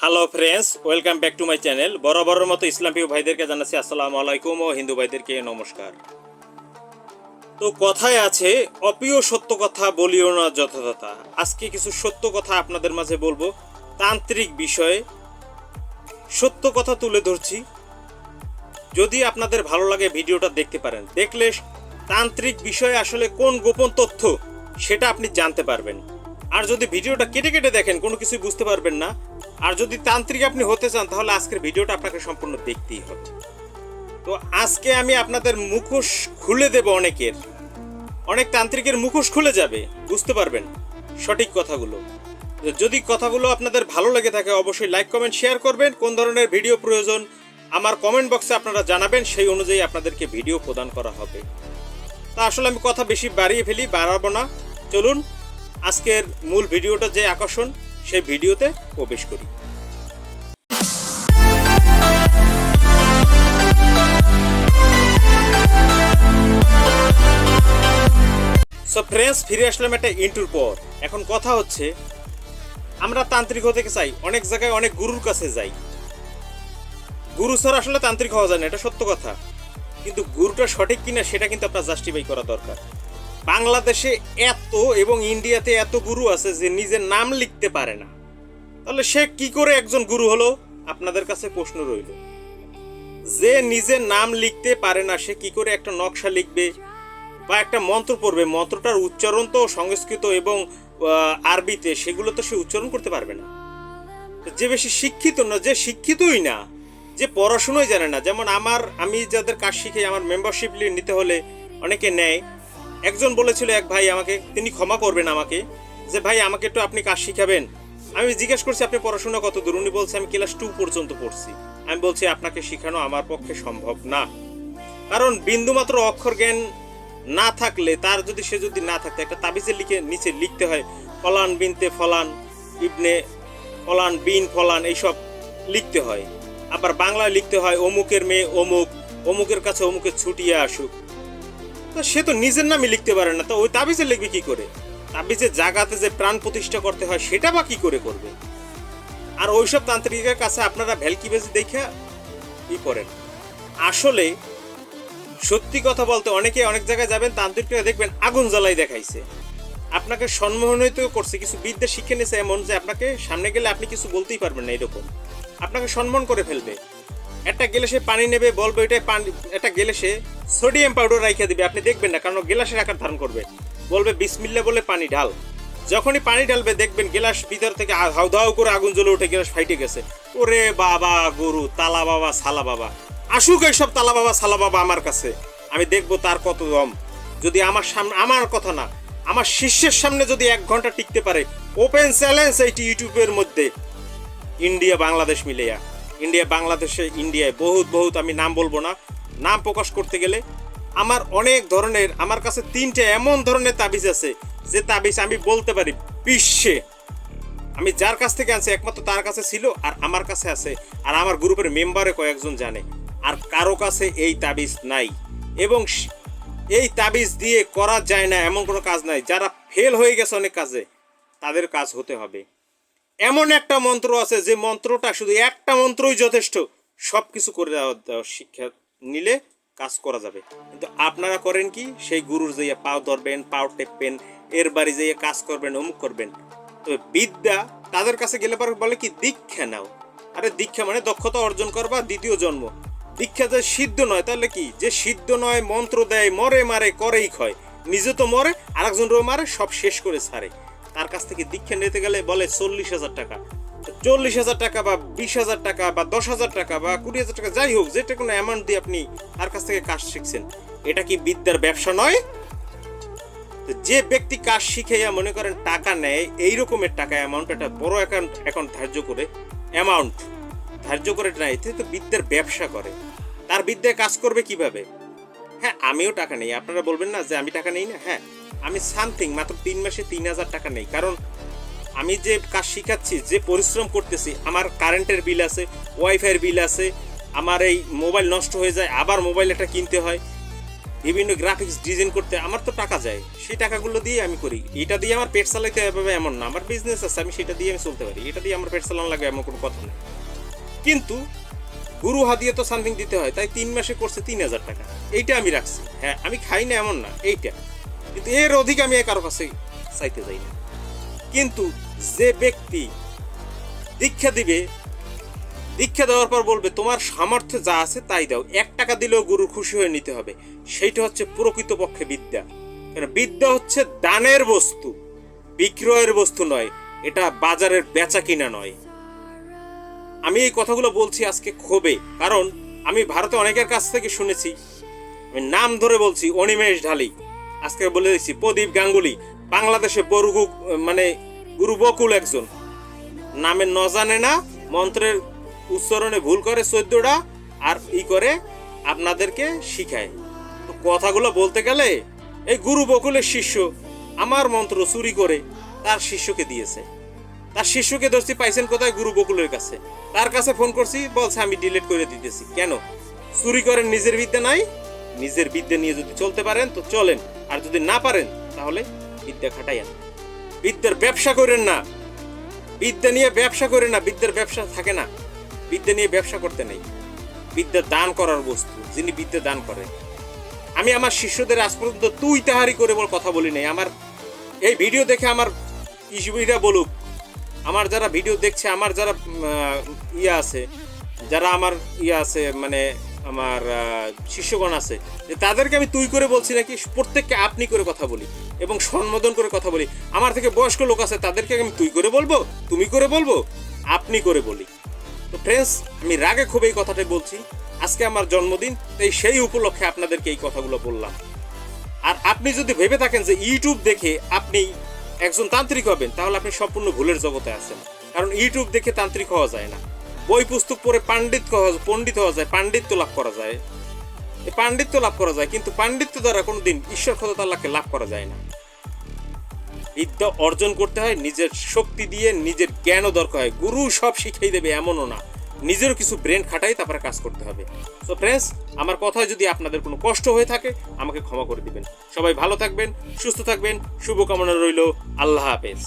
Hello friends welcome back to my channel বরাবরের মতো ইসলাম প্রিয় ভাইদেরকে জানাচ্ছি, আসসালামু আলাইকুম ও হিন্দু ভাইদেরকে নমস্কার। তো কথায় আছে, অপ্রিয় সত্য কথা বলিও না যথাযথা আজকে কিছু সত্য কথা আপনাদের মাঝে বলব। তান্ত্রিক বিষয়ে সত্য কথা তুলে ধরছি। যদি আপনাদের ভালো লাগে ভিডিওটা দেখতে পারেন। দেখলে তান্ত্রিক বিষয়ে আসলে কোন গোপন তথ্য সেটা আপনি জানতে পারবেন। আর যদি ভিডিওটা কেটে কেটে দেখেন, কোনো কিছুই বুঝতে পারবেন না। আর যদি তান্ত্রিক আপনি হতে চান, তাহলে আজকের ভিডিওটা আপনাকে সম্পূর্ণ দেখতেই হবে। তো আজকে আমি আপনাদের মুখোশ খুলে দেব অনেকের। অনেক তান্ত্রিকের মুখোশ খুলে যাবে, বুঝতে পারবেন সঠিক কথাগুলো। যদি কথাগুলো আপনাদের ভালো লেগে থাকে, অবশ্যই লাইক, কমেন্ট, শেয়ার করবেন। কোন ধরনের ভিডিও প্রয়োজন, আমার কমেন্ট বক্সে আপনারা জানাবেন, সেই অনুযায়ী আপনাদেরকে ভিডিও প্রদান করা হবে। তা আসলে আমি কথা বেশি বাড়িয়ে ফেলি, বাড়াবো না। চলুন আজকের মূল ভিডিওটা যে আকর্ষণ, সেই ভিডিওতে প্রবেশ করি। সো ফ্রেন্ডস ফিরে আসলাম একটা ইন্টুর পর। এখন কথা হচ্ছে, আমরা তান্ত্রিক হতে চাই, অনেক জায়গায় অনেক গুরুর কাছে যাই। গুরু ছাড়া আসলে তান্ত্রিক হওয়া যায় না, এটা সত্য কথা। কিন্তু গুরুটা সঠিক কিনা, সেটা কিন্তু আপনার জাস্টিফাই করা দরকার। বাংলাদেশে এত এবং ইন্ডিয়াতে এত গুরু আছে যে নিজের নাম লিখতে পারে না। তাহলে সে কি করে একজন গুরু হলো? আপনাদের কাছে প্রশ্ন রইল। যে নিজের নাম লিখতে পারে না, সে কি করে একটা নকশা লিখবে বা একটা মন্ত্র পড়বে? মন্ত্রটার উচ্চারণ তো সংস্কৃত এবং আরবিতে, সেগুলো তো সে উচ্চারণ করতে পারবে না। যে বেশি শিক্ষিত না, যে শিক্ষিতই না, যে পড়াশুনোই জানে না। যেমন আমার, আমি যাদের কাজ শিখে, আমার মেম্বারশিপ নিতে হলে অনেকে নেয়। একজন বলেছিল এক ভাই আমাকে, তিনি ক্ষমা করবেন আমাকে, যে, ভাই, আমাকে একটু আপনি কাজ শিখাবেন। আমি জিজ্ঞেস করছি, আপনি পড়াশোনা কত দূর? উনি বলছে, আমি ক্লাস টু পর্যন্ত পড়ছি। আমি বলছি, আপনাকে শেখানো আমার পক্ষে সম্ভব না। কারণ বিন্দুমাত্র অক্ষর জ্ঞান না থাকলে, তার যদি, সে যদি না থাকতে, একটা তাবিজে লিখে নিচে লিখতে হয়, ফলান বিনতে ফলান ইবনে, ফলান বিন ফলান, এইসব লিখতে হয়। আবার বাংলায় লিখতে হয়, অমুকের মেয়ে অমুক, অমুকের কাছে অমুকের ছুটিয়ে আসুক। তো সে তো নিজের নামই লিখতে পারে না, তো ওই তাবিজে লিখবে কি করে? তাবিজে জাগাতে যে প্রাণ প্রতিষ্ঠা করতে হয়, সেটা বা কি করে করবে? আর ওইসব তান্ত্রিকের কাছে আপনারা ভ্যালকি বেজি দেখে ই করেন? আসলে সত্যি কথা বলতে অনেকে অনেক জায়গায় যাবেন, তান্ত্রিকরা দেখবেন আগুন জ্বালাই দেখাইছে। আপনাকে সম্মোহনিত করছে, কিছু বিদ্যা শিখে নিয়েছে এমন যে আপনাকে সামনে গেলে আপনি কিছু বলতেই পারবেন না এরকম। আপনাকে সম্মান করে ফেলবে। একটা গেলাসে পানি নেবে বলবে এটাই পানি, একটা গেলাসে সোডিয়াম পাউডার রাইখে দিবে, আপনি দেখবেন না, কারণ গেলাসের আকার ধারণ করবে। বলবে বিসমিল্লা বলে পানি ঢাল। যখনই পানি ঢালবে, দেখবেন গেলাস ভিতর থেকে আ- হাউ দাউ করে আগুন জ্বলে উঠে, গেলাস ফাইটে গেছে। ওরে বাবা, গরু, তালা বাবা, সালা বাবা। আসুক এইসব তালা বাবা, সালা বাবা আমার কাছে। আমি দেখব তার কত দম। যদি আমার সামনে আমার কথা না, আমার শিষ্যের সামনে যদি এক ঘণ্টা টিকতে পারে ওপেন চ্যালেঞ্জ এইটি ইউটিউবের মধ্যে। ইন্ডিয়া, বাংলাদেশ মিলিয়া ইন্ডিয়া, বাংলাদেশে, ইন্ডিয়ায় বহুত বহুত আমি নাম বলব না। নাম প্রকাশ করতে গেলে আমার অনেক ধরনের, আমার কাছে তিনটে এমন ধরনের তাবিজ আছে, যে তাবিজ আমি বলতে পারি বিশ্বে। আমি যার কাছ থেকে আনছি, একমাত্র তার কাছে ছিল আর আমার কাছে আছে। আর আমার গ্রুপের মেম্বারে কয়েকজন জানে, আর কারও কাছে এই তাবিজ নাই। এবং এই তাবিজ দিয়ে করা যায় না, এমন কোনো কাজ নাই। যারা ফেল হয়ে গেছে অনেক কাজে, তাদের কাজ হতে হবে। এমন একটা মন্ত্র আছে যে মন্ত্রটা শুধু একটা মন্ত্রই যথেষ্ট। সব কিছু করে দেওয়া শিক্ষা নিলে কাজ করা যাবে। কিন্তু আপনারা করেন কি? সেই গুরুর যাইয়া পাও ধরবেন, পাও টেপবেন, এর বাড়ি যাইয়া কাজ করবেন, অমুক করবেন। তবে বিদ্যা তাদের কাছে গেলে পরে বলে কি, দীক্ষা নাও। আরে দীক্ষা মানে দক্ষতা অর্জন করবা, দ্বিতীয় জন্ম। দীক্ষা যে সিদ্ধ নয়, তাহলে কি? যে সিদ্ধ নয়, মন্ত্র দেয়, মরে মারে, করেই ক্ষয়। নিজে তো মরে আরেকজনও মারে, সব শেষ করে ছাড়ে। তার কাছ থেকে দীক্ষা নিতে গেলে বলে চল্লিশ হাজার টাকা। চল্লিশ হাজার টাকা বা বিশ হাজার টাকা বা দশ হাজার টাকা বা কুড়ি হাজার টাকা, যাই হোক, যেটা কোনো অ্যামাউন্ট দিয়ে আপনি তার কাছ থেকে কাজ শিখছেন। এটা কি বিদ্যার ব্যবসা নয়? যে ব্যক্তি কাজ শিখাইয়া মনে করেন টাকা নেয় এই রকমের টাকা অ্যামাউন্ট একটা বড় অ্যাকাউন্ট অ্যাকাউন্ট ধার্য করে অ্যামাউন্ট ধার্য করে নেয় তো বিদ্যার ব্যবসা করে। তার বিদ্যায় কাজ করবে কীভাবে? হ্যাঁ আমিও টাকা নেই। আপনারা বলবেন না যে আমি টাকা নেই না। হ্যাঁ আমি সামথিং মাত্র তিন মাসে তিন হাজার টাকা নেই। কারণ আমি যে কাজ শিখাচ্ছি, যে পরিশ্রম করতেছি, আমার কারেন্টের বিল আছে ওয়াইফাইয়ের বিল আছে, আমার এই মোবাইল নষ্ট হয়ে যায়, আবার মোবাইল একটা কিনতে হয়, বিভিন্ন গ্রাফিক্স ডিজাইন করতে, আমার তো টাকা যায়। সেই টাকাগুলো দিয়ে আমি করি। এটা দিয়ে আমার পেট চালাইতে হবে এমন না। আমার বিজনেস আছে, আমি সেটা দিয়ে আমি চলতে পারি। এটা দিয়ে আমার পেট চালানো লাগে এমন কোনো কথা নেই কিন্তু গুরু হাদিয়ে তো সামথিং দিতে হয়, তাই তিন মাসে করছে তিন হাজার টাকা। এইটা আমি রাখছি। হ্যাঁ আমি খাই না এমন না, এইটা। কিন্তু এর অধিক আমি কারও কাছে চাইতে যাই না। কিন্তু যে ব্যক্তি দীক্ষা দিবে, দীক্ষা দেওয়ার পর বলবে, তোমার সামর্থ্যে যা আছে তাই দাও। এক টাকা দিলেও গুরু খুশি হয়ে নিতে হবে। সেইটা হচ্ছে প্রকৃতপক্ষে বিদ্যা। কারণ বিদ্যা হচ্ছে দানের বস্তু, বিক্রয়ের বস্তু নয়, এটা বাজারের বেচা কিনা নয়। আমি এই কথাগুলো বলছি আজকে ক্ষোভে, কারণ আমি ভারতে অনেকের কাছ থেকে শুনেছি, আমি নাম ধরে বলছি, অনিমেষ ঢালি। আজকে বলে দিচ্ছি, প্রদীপ গাঙ্গুলি বাংলাদেশে বড় মানে গুরু বকুল একজন। নামে ন জানে না, মন্ত্রের উচ্চারণে ভুল করে চোদ্দটা আর ই করে আপনাদেরকে শিখায়। তো কথাগুলো বলতে গেলে, এই গুরু বকুলের শিষ্য আমার মন্ত্র চুরি করে তার শিষ্যকে দিয়েছে। তার শিষ্যকে ধরছি, পাইছেন কোথায়? গুরু বকুলের কাছে। তার কাছে ফোন করছি, বলছে, আমি ডিলিট করে দিতেছি। কেন? চুরি করেন নিজের বিদ্যা নাই? নিজের বিদ্যা নিয়ে যদি চলতে পারেন, তো চলেন। আর যদি না পারেন, তাহলে বিদ্যা খাটাইয়েন বিদ্যার ব্যবসা করেন না। বিদ্যা নিয়ে ব্যবসা করে না, বিদ্যার ব্যবসা থাকে না। বিদ্যা নিয়ে ব্যবসা করতে নেই। বিদ্যা দান করার বস্তু, যিনি বিদ্যা দান করেন আমি আমার শিষ্যদের আজ পর্যন্ত তুই তাহারি করে বল কথা বলি নাই। আমার এই ভিডিও দেখে আমার ইসবিরা বলুক, আমার যারা ভিডিও দেখছে, আমার যারা ইয়ে আছে, যারা আমার ইয়ে আছে মানে আমার শিষ্যগণ আছে, যে তাদেরকে আমি তুই করে বলছি নাকি, প্রত্যেককে আপনি করে কথা বলি এবং সম্বোধন করে কথা বলি। আমার থেকে বয়স্ক লোক আছে, তাদেরকে আমি তুই করে বলব, তুমি করে বলব, আপনি করে বলি। তো ফ্রেন্ডস আমি রাগে খুব এই কথাটাই বলছি। আজকে আমার জন্মদিন, তাই সেই উপলক্ষে আপনাদেরকে এই কথাগুলো বললাম। আর আপনি যদি ভেবে থাকেন যে ইউটিউব দেখে আপনি একজন তান্ত্রিক হবেন, তাহলে আপনি সম্পূর্ণ ভুলের জগতে আছেন। কারণ ইউটিউব দেখে তান্ত্রিক হওয়া যায় না। বই পুস্তক পড়ে পাণ্ডিত হওয়া- পণ্ডিত হওয়া যায়, পাণ্ডিত্য লাভ করা যায়। এই পাণ্ডিত্য লাভ করা যায়, কিন্তু পাণ্ডিত্য দ্বারা কোনো দিন ঈশ্বর খোদা তাল্লাহকে লাভ করা যায় না। বিদ্যা অর্জন করতে হয়, নিজের শক্তি দিয়ে, নিজের জ্ঞানও দরকার হয়। গুরু সব শিখিয়ে দেবে, এমনও না। নিজেরও কিছু ব্রেন খাটাই, তারপরে কাজ করতে হবে। সো ফ্রেন্ডস আমার কথায় যদি আপনাদের কোনো কষ্ট হয়ে থাকে, আমাকে ক্ষমা করে দিবেন। সবাই ভালো থাকবেন, সুস্থ থাকবেন, শুভকামনা রইল। আল্লাহ হাফেজ।